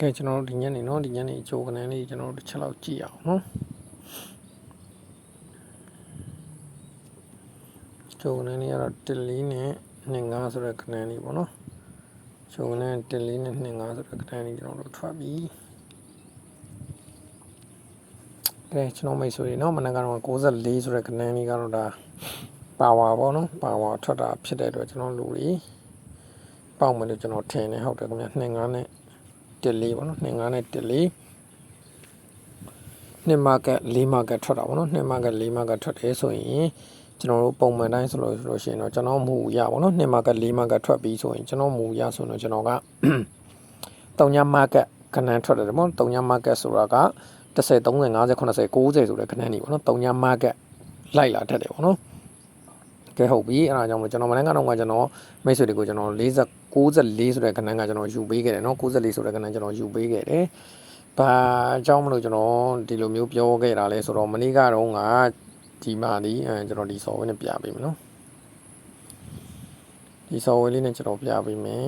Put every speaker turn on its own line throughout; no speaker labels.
ကဲကျွန်တော်တို့ဒီညနေเนาะဒီညနေအချိုးကနေလေးကျွန်တော်တို့တစ်ချက်လောက်ကြည့်အောင်เนาะချိုးကနေလေးကတော့တစ်လီနဲ့25ဆိုတဲ့ခဏလေးပေါ့နော်ချိုးကနေတစ်လီနဲ့25ဆိုတဲ့ခဏလေးကျွန်တော်တို့ထွက်ပြီကဲကျွန်တော်မိတ်ဆွေတွေเนาะမနက်ကတော့64ဆိုတဲ့ခဏလေးကတော့ဒါပါဝါပေါ့နော်ပါဝါထွက်တာဖြစ်တဲ့အတွက်ကျွန်တော်လူတွေပေါက်မယ်လို့ကျွန်တော်ထင်တယ်ဟုတ်တယ်ခင်ဗျ25နဲ့ တက်လေးပေါ့နော်2 5နဲ့တက်လေးနှစ်မာကက်လေးမာကက်ထွက်တာပေါ့နော်နှစ်မာကက်လေးမာကက်ထွက်တယ်ဆိုရင်ကျွန်တော်တို့ပုံမှန်တိုင်းဆိုလို့ဆိုလို့ရှိရင်တော့ကျွန်တော်မူရပေါ့နော်နှစ်မာကက်လေးမာကက်ထွက်ပြီးဆိုရင်ကျွန်တော်မူရဆိုတော့ကျွန်တော်ကတုံညာမာကက်ခဏန်းထွက်တယ်ပေါ့တုံညာမာကက်ဆိုတာက30 30 50 80 90ဆိုတဲ့ခဏန်းနေပေါ့နော်တုံညာမာကက်လိုက်လာတတ်တယ်ပေါ့နော် ကဲဟုတ်ပြီအဲ့ဒါကြောင့်မလို့ကျွန်တော်မနေ့ကတော့ကကျွန်တော်မိတ်ဆွေတွေကိုကျွန်တော်40 94ဆိုတဲ့ခဏန်းကကျွန်တော်ယူပေးခဲ့တယ်เนาะ94ဆိုတဲ့ခဏန်းကျွန်တော်ယူပေးခဲ့တယ်ဘာအကြောင်းမလို့ကျွန်တော်ဒီလိုမျိုးပြောခဲ့တာလဲဆိုတော့မနေ့ကတော့ငါဒီမှာဒီအဲကျွန်တော်ဒီ software နဲ့ပြပေးမယ်เนาะဒီ software လေးနဲ့ကျွန်တော်ပြပေးမယ်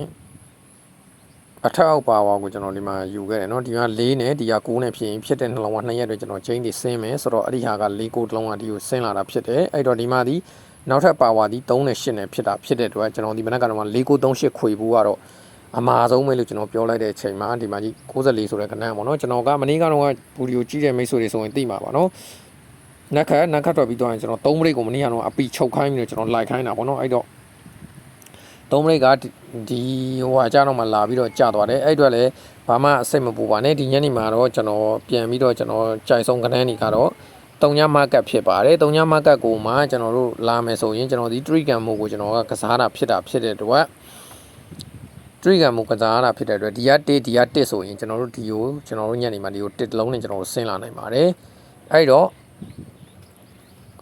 အထက်အောက်ပါဝါကိုကျွန်တော်ဒီမှာယူခဲ့တယ်เนาะဒီမှာ၄နဲ့ဒီက9နဲ့ဖြစ်ရင်ဖြစ်တဲ့နှလုံးက2ရက်တွေကျွန်တော် chain တွေဆင်းမယ်ဆိုတော့အဲ့ဒီဟာက၄ကိုတစ်လုံးကဒီကိုဆင်းလာတာဖြစ်တယ်အဲ့တော့ဒီမှာဒီ နောက်ထပ်ပါဝါဒီ3နဲ့8နဲ့ဖြစ်တာဖြစ်တဲ့အတွက်ကျွန်တော်ဒီမနက်ကတော့4ကို38ခွေဘူးကတော့အမှားဆုံးပဲလို့ကျွန်တော်ပြောလိုက်တဲ့အချိန်မှာဒီမှာကြီး64ဆိုတဲ့ကဏ္ဍပေါ့နော်ကျွန်တော်ကမနေ့ကတော့ဗီဒီယိုကြည့်တဲ့မိတ်ဆွေတွေဆိုရင်သိမှာပါနော်နက်ခတ်နက်ခတ်ထွက်ပြီးတော့ကျွန်တော်3မိနစ်ကိုမနေ့ကတော့အပီချုပ်ခိုင်းပြီးတော့ကျွန်တော်လိုက်ခိုင်းတာပေါ့နော်အဲ့တော့3မိနစ်ကဒီဟိုဟာအကြတော့မှလာပြီးတော့ကြာသွားတယ်အဲ့အတွက်လည်းဘာမှအစိတ်မပူပါနဲ့ဒီညနေမှာတော့ကျွန်တော်ပြန်ပြီးတော့ကျွန်တော်ကြိုက်ဆုံးကဏ္ဍနေကတော့ တုံညမကတ်ဖြစ်ပါတယ်တုံညမကတ်ကိုမှကျွန်တော်တို့လာမယ်ဆိုရင်ကျွန်တော်ဒီ tree cam မို့ကိုကျွန်တော်ကကစားတာဖြစ်တာဖြစ်တဲ့အတွက် tree cam မို့ကစားတာဖြစ်တဲ့အတွက်ဒီက1ဒီက1ဆိုရင်ကျွန်တော်တို့ဒီကိုကျွန်တော်တို့ညနေမှာဒီကို1လုံးနဲ့ကျွန်တော်တို့ဆင်းလာနိုင်ပါတယ်အဲ့တော့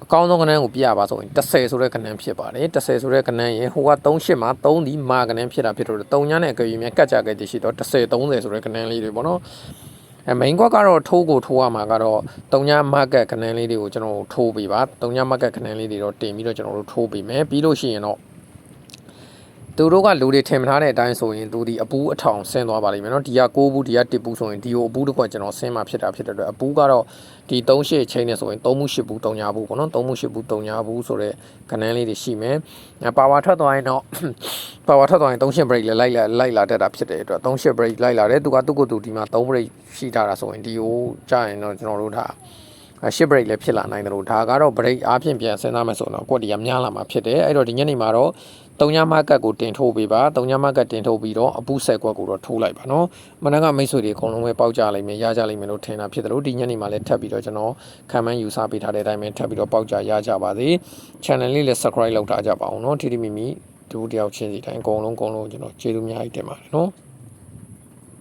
အကောင်းဆုံးကဏ္ဍကိုပြရပါဆိုရင်30ဆိုတဲ့ကဏ္ဍဖြစ်ပါတယ်30ဆိုတဲ့ကဏ္ဍရင်ဟိုက38မှာ3ဒီမာကဏ္ဍဖြစ်တာဖြစ်တော့3ညနဲ့အကြိမ်များကတ်ကြခဲ့တရှိတော့30 30ဆိုတဲ့ကဏ္ဍလေးတွေပေါ့နော် အဲ main ကွက်ကတော့ထိုးကိုထိုးရမှာကတော့တုံညာ market ခဏန်းလေးတွေကိုကျွန်တော်တို့ထိုးပေးပါတုံညာ market ခဏန်းလေးတွေတော့တင်ပြီးတော့ကျွန်တော်တို့ထိုးပေးမယ်ပြီးလို့ရှိရင်တော့ သူတို့ကလူတွေထင်မထားတဲ့အတိုင်းဆိုရင်သူဒီအပူးအထောင်ဆင်းသွားပါလိမ့်မယ်နော်ဒီက6ဘူးဒီက1ဘူးဆိုရင်ဒီကိုအပူးတစ်ခွက်ကျွန်တော်ဆင်းมาဖြစ်တာဖြစ်တဲ့အတွက်အပူးကတော့ဒီ3ရှစ်ချိန်နဲ့ဆိုရင်3မှု8ဘူး3ညာဘူးပေါ့နော်3မှု8ဘူး3ညာဘူးဆိုတော့ခဏန်းလေးတွေရှိမယ်ပါဝါထွက်သွားရင်တော့ပါဝါထွက်သွားရင်3ရှစ် break လည်းလိုက်လာလိုက်လာတတ်တာဖြစ်တဲ့အတွက်3ရှစ် break လိုက်လာတယ်သူကသူ့ကိုယ်သူဒီမှာ3 break ရှိထားတာဆိုရင်ဒီကိုကြာရင်တော့ကျွန်တော်တို့ဒါရှစ် break လည်းဖြစ်လာနိုင်တယ်လို့ဒါကတော့ break အားဖြင့်ပြန်စဉ်းစားမယ်ဆိုတော့ကွက်တီကများလာမှာဖြစ်တယ်အဲ့တော့ဒီညနေမှာတော့ တုံညာမကတ်ကိုတင်ထိုးပေးပါတုံညာမကတ်တင်ထိုးပြီးတော့အပူဆက်ကွက်ကိုတော့ထိုးလိုက်ပါနော်မနက်ကမိတ်ဆွေတွေအကုန်လုံးပဲပေါက်ကြလိမ့်မယ်ရကြလိမ့်မယ်လို့ထင်တာဖြစ်တယ်လို့ဒီညနေမှာလည်းထပ်ပြီးတော့ကျွန်တော်ခံမှန်းယူဆပေးထားတဲ့အတိုင်းပဲထပ်ပြီးတော့ပေါက်ကြရကြပါစေ channel လေးလည်း subscribe လုပ်ထားကြပါအောင်နော်ထိထိမိမိဒုတယောက်ချင်းစီတိုင်းအကုန်လုံးအကုန်လုံးကျွန်တော်ကျေးဇူးများကြီးတင်ပါတယ်နော်